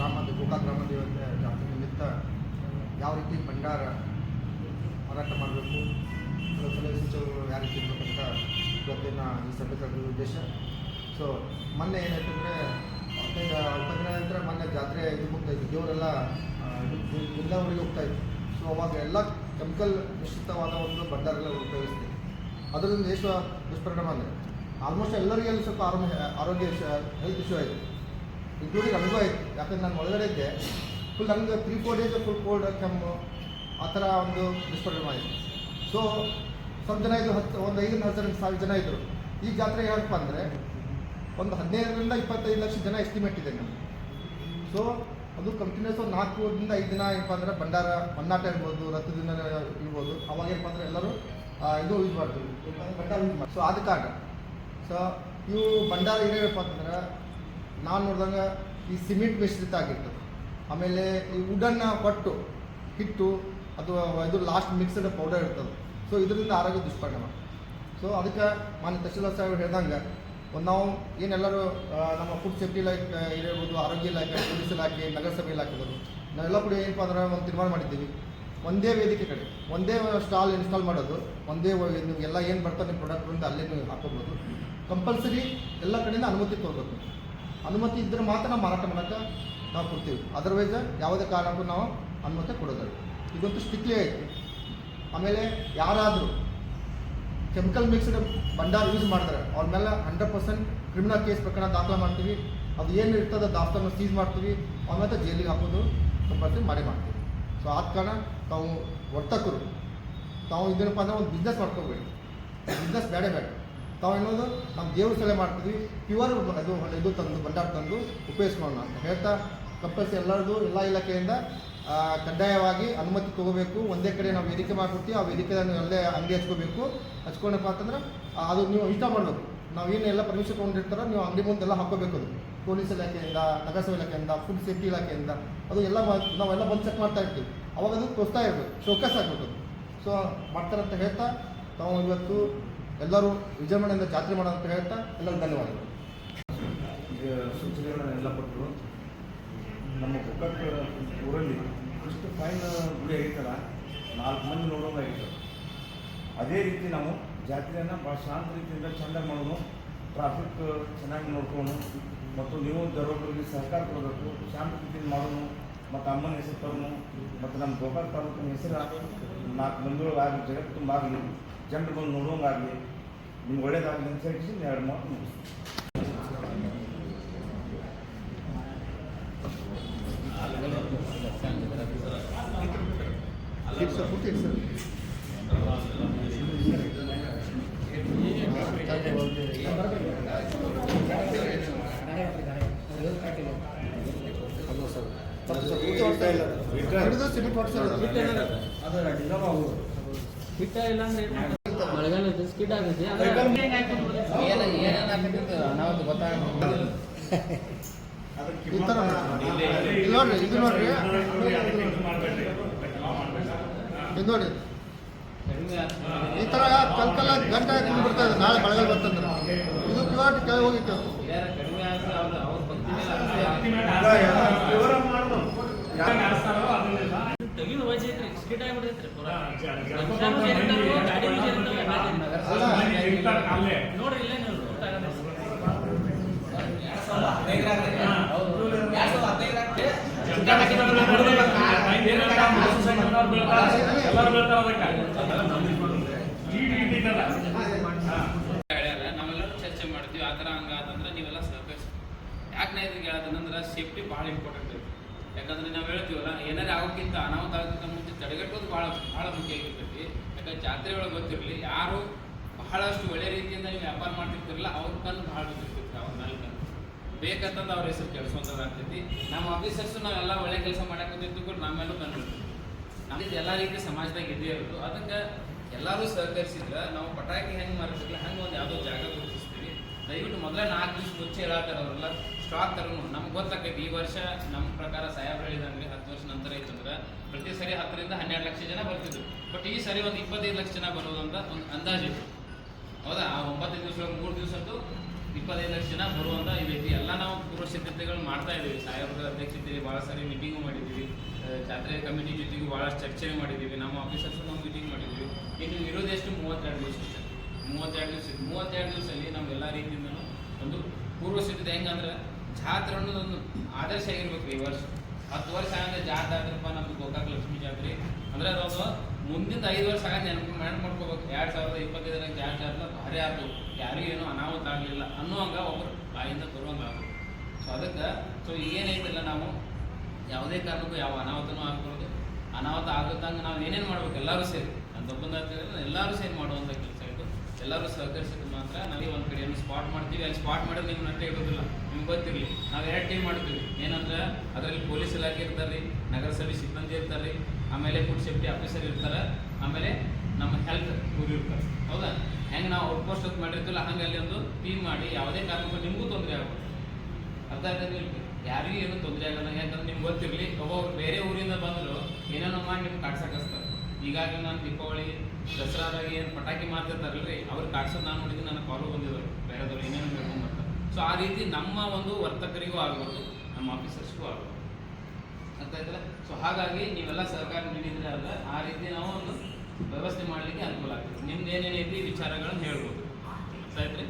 ಗ್ರಾಮದ ಗೋಕಾಕ್ ಗ್ರಾಮ ದೇವತೆ ಜಾತ್ರೆ ನಿಮಿತ್ತ ಯಾವ ರೀತಿ ಭಂಡಾರ ಮಾರಾಟ ಮಾಡಬೇಕು ಸಲಹೆ ಸೂಚನೆಗಳು ಯಾವ ರೀತಿ ಇರಬೇಕಂತ ಇವತ್ತಿನ ಈ ಸಭೆ ಉದ್ದೇಶ. ಸೊ ಮೊನ್ನೆ ಏನಾಯ್ತು ಅಂದರೆ ಇಪ್ಪತ್ತು ದಿನ ನಂತರ ಮೊನ್ನೆ ಜಾತ್ರೆ ಇದು ಮುಗ್ತಾಯಿತ್ತು ದೇವರೆಲ್ಲ ಎಲ್ಲವರಿಗೆ ಹೋಗ್ತಾಯಿತ್ತು ಸೊ ಅವಾಗ ಎಲ್ಲ ಕೆಮಿಕಲ್ ಮಿಶ್ರಿತವಾದ ಒಂದು ಭಂಡಾರ ಎಲ್ಲ ಉಪಯೋಗಿಸ್ತೀವಿ ಅದರಿಂದ ಎಷ್ಟು ದುಷ್ಪರಿಣಾಮ ಅಂದರೆ ಆಲ್ಮೋಸ್ಟ್ ಎಲ್ಲರಿಗೂ ಸ್ವಲ್ಪ ಆರೋಗ್ಯ ಆರೋಗ್ಯ ಹೆಲ್ತ್ ಇಶ್ಯೂ ಆಯಿತು. ಇನ್ಕ್ಲೂಡಿಂಗ್ ನನಗೂ ಆಯಿತು. ಯಾಕಂದ್ರೆ ನಾನು ಒಳಗಡೆ ಇದ್ದೆ. ಫುಲ್ ನನಗೆ three four days full cold ಕೆಮ್ಮು, ಆ ಥರ ಒಂದು ದುಷ್ಪರಿಣಾಮ ಆಯಿತು. ಸೊ ಸ್ವಲ್ಪ ಜನ ಇದ್ದರು ಹತ್ತು, ಒಂದು ಐದರಿಂದ ಹತ್ತು ಸಾವಿರ ಜನ ಇದ್ದರು ಈ ಜಾತ್ರೆ ಹೇಳಪ್ಪ ಅಂದರೆ ಒಂದು ಹದಿನೈದರಿಂದ ಇಪ್ಪತ್ತೈದು ಲಕ್ಷ ಜನ ಎಸ್ಟಿಮೇಟ್ ಇದೆ ನಮಗೆ. ಸೊ ಅದು ಕಂಟಿನ್ಯೂಸ್ ಒಂದು ನಾಲ್ಕರಿಂದ ಐದು ದಿನ ಏನಪ್ಪ ಅಂದರೆ ಭಂಡಾರ ಮನ್ನಾಟ ಇರ್ಬೋದು ರಥ ದಿನ ಇರ್ಬೋದು. ಅವಾಗ ಏನಪ್ಪ ಅಂದರೆ ಎಲ್ಲರೂ ಇದು ಯೂಸ್ ಮಾಡ್ತೀವಿ ಭಂಡಾರ ಯೂಸ್ ಮಾಡಿ ಸೊ ಆದ ಕಾರಣ. ಸೊ ಇವು ಭಂಡಾರ ಏನೇನಪ್ಪ ಅಂತಂದ್ರೆ ನಾನು ನೋಡಿದಂಗೆ ಈ ಸಿಮೆಂಟ್ ಮಿಶ್ರಿತ ಆಗಿರ್ತದೆ. ಆಮೇಲೆ ಈ ವುಡನ್ನ ಕೊಟ್ಟು ಹಿಟ್ಟು ಅಥವಾ ಇದು ಲಾಸ್ಟ್ ಮಿಕ್ಸ್ಡ್ ಪೌಡರ್ ಇರ್ತದೆ. ಸೊ ಇದರಿಂದ ಆರೋಗ್ಯ ದುಷ್ಪರಿಣಾಮ. ಸೊ ಅದಕ್ಕೆ ಮಾನ್ಯ ತಹಶೀಲ್ದಾರ್ ಸಾಹೇಬ್ ಹೇಳ್ದಂಗೆ, ಒಂದು ನಾವು ಏನೆಲ್ಲರೂ ನಮ್ಮ ಫುಡ್ ಸೇಫ್ಟಿ ಇಲಾಖೆ ಇರ್ಬೋದು ಆರೋಗ್ಯ ಇಲಾಖೆ ಪೊಲೀಸ್ ಇಲಾಖೆ, ನಗರಸಭೆ ಇಲಾಖೆದವರು ನಾವೆಲ್ಲ ಕೂಡ ಏನಪ್ಪ ಅಂದ್ರೆ ಒಂದು ತೀರ್ಮಾನ ಮಾಡಿದ್ದೀವಿ. ಒಂದೇ ವೇದಿಕೆ ಕಡೆ, ಒಂದೇ ಸ್ಟಾಲ್ ಇನ್ಸ್ಟಾಲ್ ಮಾಡೋದು, ಒಂದೇ ನಿಮಗೆಲ್ಲ ಏನು ಬರ್ತಾರೆ ನಿಮ್ಮ ಅಂತ ಅಲ್ಲೇ ನೀವು ಹಾಕೋಬೋದು. ಕಂಪಲ್ಸರಿ ಎಲ್ಲ ಕಡೆಯಿಂದ ಅನುಮತಿ ತೊಗೋಬೇಕು. ಅನುಮತಿ ಇದ್ದರೆ ಮಾತ್ರ ನಾವು ಮಾರಾಟ ಮಾಡೋಕ್ಕೆ ನಾವು ಕೊಡ್ತೀವಿ. ಅದರ್ವೈಸ್ ಯಾವುದೇ ಕಾರಣಕ್ಕೂ ನಾವು ಅನುಮತಿ ಕೊಡೋದಿಲ್ಲ. ಇದಂತೂ ಸ್ಟಿಕ್ಲಿ ಆಯಿತು. ಆಮೇಲೆ ಯಾರಾದರೂ ಕೆಮಿಕಲ್ ಮಿಕ್ಸ್ಡ್ ಭಂಡಾರ ಯೂಸ್ ಮಾಡಿದ್ರೆ ಅವ್ರ ಮೇಲೆ ಹಂಡ್ರೆಡ್ ಪರ್ಸೆಂಟ್ ಕ್ರಿಮಿನಲ್ ಕೇಸ್ ಪ್ರಕರಣ ದಾಖಲೆ ಮಾಡ್ತೀವಿ. ಅದು ಏನು ಇರ್ತದೆ ದಾಸ್ತಾನ ಸೀಸ್ ಮಾಡ್ತೀವಿ. ಅವ್ರ ಮೇಲೆ ಜೈಲಿಗೆ ಹಾಕೋದು ಕಂಪಲ್ಸರಿ ಮಾಡಿ ಮಾಡ್ತೀವಿ. ಸೊ ಆದ ಕಾರಣ ತಾವು ವರ್ತಕರು. ತಾವು ಇದೇನಪ್ಪ ಅಂದ್ರೆ ಒಂದು ಬಿಸ್ನೆಸ್ ಮಾಡ್ಕೋಬೇಡಿ ಬಿಸ್ನೆಸ್ ಬೇಡ ಬೇಡ. ತಾವು ಏನೋದು ನಮ್ಮ ದೇವ್ರ ಸಲಹೆ ಮಾಡ್ತೀವಿ ಪ್ಯೂರ್ ಅದು ಇದು ತಂದು ಬಂಡಾರ ತಂದು ಉಪಯೋಗಿಸ್ಕೊಳ್ಳೋಣ ಅಂತ ಹೇಳ್ತಾ ಕಂಪಲ್ಸರಿ ಎಲ್ಲರದು, ಎಲ್ಲ ಇಲಾಖೆಯಿಂದ ಕಡ್ಡಾಯವಾಗಿ ಅನುಮತಿ ತಗೋಬೇಕು. ಒಂದೇ ಕಡೆ ನಾವು ವೇದಿಕೆ ಮಾಡ್ಕೊಡ್ತೀವಿ, ಆ ವೇದಿಕೆ ಅಲ್ಲೇ ಅಂಗಡಿ ಹಚ್ಕೋಬೇಕು. ಹಚ್ಕೊಂಡಪ್ಪ ಅಂತಂದ್ರೆ ಅದು ನೀವು ಇಷ್ಟ ಮಾಡಬೇಕು. ನಾವು ಏನು ಎಲ್ಲ ಪರ್ಮಿಷನ್ ತೊಗೊಂಡಿರ್ತಾರೋ ನೀವು ಅಂಗಡಿ ಮುಂದೆಲ್ಲ ಹಾಕೋಬೇಕು ಅದು. ಪೊಲೀಸ್ ಇಲಾಖೆಯಿಂದ, ನಗರಸಭೆ ಇಲಾಖೆಯಿಂದ ಫುಡ್ ಸೇಫ್ಟಿ ಇಲಾಖೆಯಿಂದ, ಅದು ಎಲ್ಲ ನಾವೆಲ್ಲ ಬಂದು ಚೆಕ್ ಮಾಡ್ತಾ ಇರ್ತೀವಿ. ಅವಾಗ ಅದು ತೋರಿಸ್ತಾ ಇರಬೇಕು. ಶೋಕಸ್ ಆಗಬೇಕು ಸೊ ಮಾಡ್ತಾರಂತ ಹೇಳ್ತಾ, ತಾವು ಇವತ್ತು ಎಲ್ಲರೂ ವಿಜೃಂಭಣೆಯಿಂದ ಜಾತ್ರೆ ಮಾಡೋಣ ಅಂತ ಹೇಳ್ತಾ ಎಲ್ಲರಿಗೂ ಧನ್ಯವಾದಗಳು. ಈಗ ಸೂಚನೆಗಳನ್ನೆಲ್ಲ ಕೊಟ್ಟರು. ನಮ್ಮ ಗೋಕಾಕ್ ಊರಲ್ಲಿ ಇಷ್ಟು ಫೈನ್ ಗುಡಿ ಆಗಿತ್ತಲ್ಲ ನಾಲ್ಕು ಮಂದಿ ನೋಡೋಂಗಾಗಿತ್ತು ಅದೇ ರೀತಿ ನಾವು ಜಾತ್ರೆಯನ್ನು ಭಾಳ ಶಾಂತ ರೀತಿಯಿಂದ ಚಂದ ಮಾಡೋನು ಟ್ರಾಫಿಕ್ ಚೆನ್ನಾಗಿ ನೋಡ್ಕೊಂಡು, ಮತ್ತು ನೀವು ದರೋಗರಿಗೆ ಸಹಕಾರ ಕೊಡಬೇಕು, ಶಾಂತ ರೀತಿಯಿಂದ ಮಾಡೋನು ಮತ್ತು ಅಮ್ಮನ ಹೆಸರು ತರೋನು ಮತ್ತು ನಮ್ಮ ಗೋಕಾಕ್ ತಾಲೂಕಿನ ಹೆಸರು ನಾಲ್ಕು ಮಂದಿಗಳಾಗಲಿ ಜಗತ್ತು ತುಂಬ ಆಗಲಿ ಜನರು ಬಂದು ನೋಡೋಂಗಾಗಲಿ ನಿಮ್ಗೆ ಒಳ್ಳೇದಾಗಲಿ ಅಂತ ಹೇಳಿ ಎರಡು ಮಾತು ಮುಗಿಸ್ತೀನಿ. It's sir putty sir hello sir ಹಿಡಿದು ಸಿಮೆಂಟ್ ಹೊಡ್ಸಿ ಸರ್ ಅದು. ಹಿಟ್ಟ ಇಲ್ಲ ಅಂದ್ರೆ ಮಳೆಗಾಲ ಸ್ಕಿಡ್ ಆಗುತ್ತೆ ಈ ಥರ ಕಲ್ಕಲ್ಲ ನೋಡ್ರಿ ಇದು ನೋಡ್ರಿ. ಇದು ನೋಡಿ ಈ ಥರ ಕಲ್ ಗಂಟೆ ಹಾಕೊಂಡು ಬಿಡ್ತಾ ಇದೆ ನಾಳೆ ಮಳೆಗಾಲ ಬರ್ತಂದ್ರೆ ಇದು ಪ್ಯೂರ್ ಕೆಳಗೆ ಹೋಗಿತ್ತು. ಕಡಿಮೆ ತೆಗಿದು ವಜ್ ಐತ್ರಿ ಪೂರಾ. ನೋಡ್ರಿ ಇಲ್ಲೇ ನೀವು ಹೇಳ್ಯಾರ ನಾವೆಲ್ಲರೂ ಚರ್ಚೆ ಮಾಡ್ತೀವಿ ಆ ಥರ ಹಂಗಾತಂದ್ರೆ ನೀವೆಲ್ಲ ಸಹಕರಿಸಿ ಯಾಕೆ ನಾ ಇದ್ರಿಗೆ ಹೇಳೋದಂದ್ರೆ ಸೇಫ್ಟಿ ಭಾಳ ಇಂಪಾರ್ಟೆಂಟ್ ಐತಿ ಯಾಕಂದ್ರೆ ನಾವು ಹೇಳ್ತೀವಲ್ಲ ಏನಾರೇ ಆಗೋಕ್ಕಿಂತ ಅನಾಹುತ ಆಗೋಕ್ಕಿಂತ ಮುಂಚೆ ತಡೆಗಟ್ಟೋದು ಭಾಳ ಭಾಳ ಮುಖ್ಯ ಆಗಿರ್ತೈತಿ. ಯಾಕಂದ್ರೆ ಜಾತ್ರೆ ಒಳಗೆ ಗೊತ್ತಿರಲಿ, ಯಾರು ಬಹಳಷ್ಟು ಒಳ್ಳೆ ರೀತಿಯಿಂದ ನೀವು ವ್ಯಾಪಾರ ಮಾಡ್ತಿರ್ತಿರಲ್ಲ, ಅವ್ರ ಕಣ್ಣು ಭಾಳ ಗೊತ್ತಿರ್ತೈತಿ ಅವ್ರ ಮೇಲೆ ಕಣ್ಣು. ಬೇಕಂತಂದು ಅವ್ರ ಹೆಸರು ಕೆಡಿಸೋದಾಗ್ತೈತಿ ನಮ್ಮ ಆಫೀಸರ್ಸು ನಾವೆಲ್ಲ ಒಳ್ಳೆ ಕೆಲಸ ಮಾಡಕ್ಕೆ ಕೂಡ ನಮ್ಮೆಲ್ಲೂ ಕಣ್ಣು ನಮ್ದು ಎಲ್ಲ ರೀತಿ ಸಮಾಜದಾಗ ಇದೇ ಇರೋದು. ಅದಕ್ಕೆ ಎಲ್ಲರೂ ಸಹಕರಿಸಿದ್ರೆ, ನಾವು ಪಟಾಕಿ ಹೆಂಗೆ ಮಾರಿಸಿದ್ರೆ ಹಂಗೆ ಒಂದು ಯಾವುದೋ ಜಾಗ ದಯವಿಟ್ಟು ಮೊದಲೇ ನಾಲ್ಕು ದಿವಸ ಮುಂಚೆ ಹೇಳತ್ತಾರ ಸ್ಟಾಕ್ ತರೋನು ನಮ್ಗೆ ಗೊತ್ತಾಕೈತಿ, ಈ ವರ್ಷ ನಮ್ಮ ಪ್ರಕಾರ ಸಾಹೇಬ್ರು ಹೇಳಿದಂಗೆ ಹತ್ತು ವರ್ಷ ನಂತರ ಐತಂದ್ರೆ ಪ್ರತಿ ಸರಿ ಹತ್ತರಿಂದ ಹನ್ನೆರಡು ಲಕ್ಷ ಜನ ಬರ್ತಿದ್ರು. ಬಟ್ ಈ ಸರಿ ಒಂದು ಇಪ್ಪತ್ತೈದು ಲಕ್ಷ ಜನ ಬರೋದು ಅಂತ ಒಂದು ಅಂದಾಜು ಇತ್ತು. ಹೌದಾ? ಆ ಒಂಬತ್ತೈದು ದಿವಸ ಮೂರು ದಿವಸದ್ದು ಇಪ್ಪತ್ತೈದು ಲಕ್ಷ ಜನ ಬರುವಂತ ಇದೈತಿ ಎಲ್ಲ ನಾವು ಪೂರ್ವ ಸಿದ್ಧತೆಗಳು ಮಾಡ್ತಾ ಇದ್ದೀವಿ ಸಾಹೇಬ್ರ ಅಧ್ಯಕ್ಷತೆಯಲ್ಲಿ ಭಾಳ ಸಾರಿ ಮೀಟಿಂಗು ಮಾಡಿದ್ದೀವಿ ಜಾತ್ರೆ ಕಮಿಟಿ ಜೊತೆಗೂ ಭಾಳಷ್ಟು ಚರ್ಚೆ ಮಾಡಿದ್ದೀವಿ ನಮ್ಮ ಆಫೀಸರ್ಸ್ ನಾವು ಮೀಟಿಂಗ್ ಮಾಡಿದ್ದೀವಿ ಇನ್ನು ಇರೋದೆಷ್ಟು ಮೂವತ್ತೆರಡು ದಿವಸ ಅಷ್ಟೇ. ಮೂವತ್ತೆರಡು ದಿವಸ, ಮೂವತ್ತೆರಡು ದಿವಸದಲ್ಲಿ ನಾವು ಎಲ್ಲ ರೀತಿಯಿಂದನೂ ಒಂದು ಪೂರ್ವ ಸಿದ್ಧತೆ ಹೆಂಗಂದ್ರೆ ಜಾತ್ರೆ ಅನ್ನೋದು ಒಂದು ಆದರ್ಶ ಆಗಿರ್ಬೇಕು ಈ ವರ್ಷ. ಹತ್ತು ವರ್ಷ ಆಗಂದ್ರೆ ಜಾತ್ರೆ ಆದ್ರಪ್ಪ ನಮ್ದು ಗೋಕಾಕ್ ಲಕ್ಷ್ಮಿ ಜಾತ್ರೆ. ಅಂದ್ರೆ ಅದೊಂದು ಮುಂದಿನ ಐದು ವರ್ಷ ಆಗ ನೆನಪು ನೆನಪು ಮಾಡ್ಕೋಬೇಕು ಎರಡು ಸಾವಿರದ ಇಪ್ಪತ್ತೈದರಾಗ ಜಾತ್ರೆ ಆದ್ರೆ ಭಾರಿ ಆಯ್ತು ಯಾರಿಗೂ ಏನೂ ಅನಾಹುತ ಆಗಲಿಲ್ಲ. ಅನ್ನುವಂಗ ಒಬ್ಬರು ಬಾಯಿಂದ ಬರುವಂಗ ಆಗಬೇಕು ಸೊ ಅದಕ್ಕೆ ಸೊ ಏನೈತಿಲ್ಲ ನಾವು ಯಾವುದೇ ಕಾರಣಕ್ಕೂ ಯಾವ ಅನಾಹುತನೂ ಆಗ್ಬಾರ್ದು. ಅನಾಹುತ ಆಗುತ್ತಂಗೆ ನಾವು ಏನೇನು ಮಾಡ್ಬೇಕು? ಎಲ್ಲರೂ ಸೇರಿ. ನಾನು ತಪ್ಪಂದ ಎಲ್ಲರೂ ಸೇರಿ ಮಾಡುವಂಥ ಕೆಲಸ. ಎಲ್ಲರೂ ಸಹಕರಿಸಿದ್ರೆ ಮಾತ್ರ ನಾವು ಒಂದು ಕಡೆ ಸ್ಪಾಟ್ ಮಾಡ್ತೀವಿ. ಅಲ್ಲಿ ಸ್ಪಾಟ್ ಮಾಡಿದ್ರೆ ನಿಮ್ಗೆ ನಟ್ಟೆ ಇರೋದಿಲ್ಲ ನಿಮ್ಗೆ ಗೊತ್ತಿರಲಿ. ನಾವು ಎರಡು ಟೀಮ್ ಮಾಡ್ತೀವಿ. ಏನಂದ್ರೆ ಅದರಲ್ಲಿ ಪೊಲೀಸ್ ಇಲಾಖೆ ಇರ್ತಾರೆ ರೀ ನಗರಸಭೆ ಸಿಬ್ಬಂದಿ ಇರ್ತಾರೆ ರೀ ಆಮೇಲೆ ಫುಡ್ ಸೇಫ್ಟಿ ಆಫೀಸರ್ ಇರ್ತಾರೆ, ಆಮೇಲೆ ನಮ್ಮ ಹೆಲ್ತ್ ಗುರು ಇರ್ತಾರೆ. ಹೌದಾ? ಹೆಂಗೆ ನಾವು ಔಟ್ ಪೋಸ್ಟ್ ಮಾಡಿರ್ತೀವಲ್ಲ, ಹಂಗೆ ಅಲ್ಲಿ ಒಂದು ಟೀಮ್ ಮಾಡಿ ಯಾವುದೇ ಕಾರಣಕ್ಕೂ ನಿಮಗೂ ತೊಂದರೆ ಆಗುತ್ತೆ ಅರ್ಥ ಆಗ್ತದೆ ಯಾರಿಗೂ ಏನು ತೊಂದರೆ ಆಗಲ್ಲ. ಯಾಕಂದ್ರೆ ನಿಮ್ಗೆ ಗೊತ್ತಿರಲಿ ಒಬ್ಬೊಬ್ಬರು ಬೇರೆ ಊರಿಂದ ಬಂದರು, ಏನೇನೋ ಮಾಡಿ ನಿಮ್ಗೆ ಕಾಡ್ಸಕ್ಕೆ ಈಗಾಗಲೇ ನಾನು ದೀಪಾವಳಿ, ದಸರಾದಾಗ ಏನು ಪಟಾಕಿ ಮಾರ್ತಿರ್ತಾರಲ್ರಿ, ಅವ್ರು ಕಾಡ್ಸೋದು ನಾನು ನೋಡಿದ್ದು ನನ್ನ ಕಾಲು ಬಂದಿದ್ದಾರೆ ಬೇರೆದವ್ರು ಏನೇನು ಮಾಡ್ತಾರೆ ಸೊ ಆ ರೀತಿ ನಮ್ಮ ಒಂದು ವರ್ತಕರಿಗೂ ಆಗ್ಬೋದು, ನಮ್ಮ ಆಫೀಸರ್ಸ್ಗೂ ಆಗ್ಬೋದು. ಅಂತ ಇದ್ರೆ ಸೊ ಹಾಗಾಗಿ ನೀವೆಲ್ಲ ಸರ್ಕಾರ ನೀಡಿದ್ರೆ ಅಲ್ಲ, ಆ ರೀತಿ ನಾವು ಒಂದು ವ್ಯವಸ್ಥೆ ಮಾಡಲಿಕ್ಕೆ ಅನುಕೂಲ ಆಗ್ತದೆ. ನಿಮ್ದು ಏನೇನೈತಿ ವಿಚಾರಗಳನ್ನು ಹೇಳ್ಬೋದು. ಸರಿ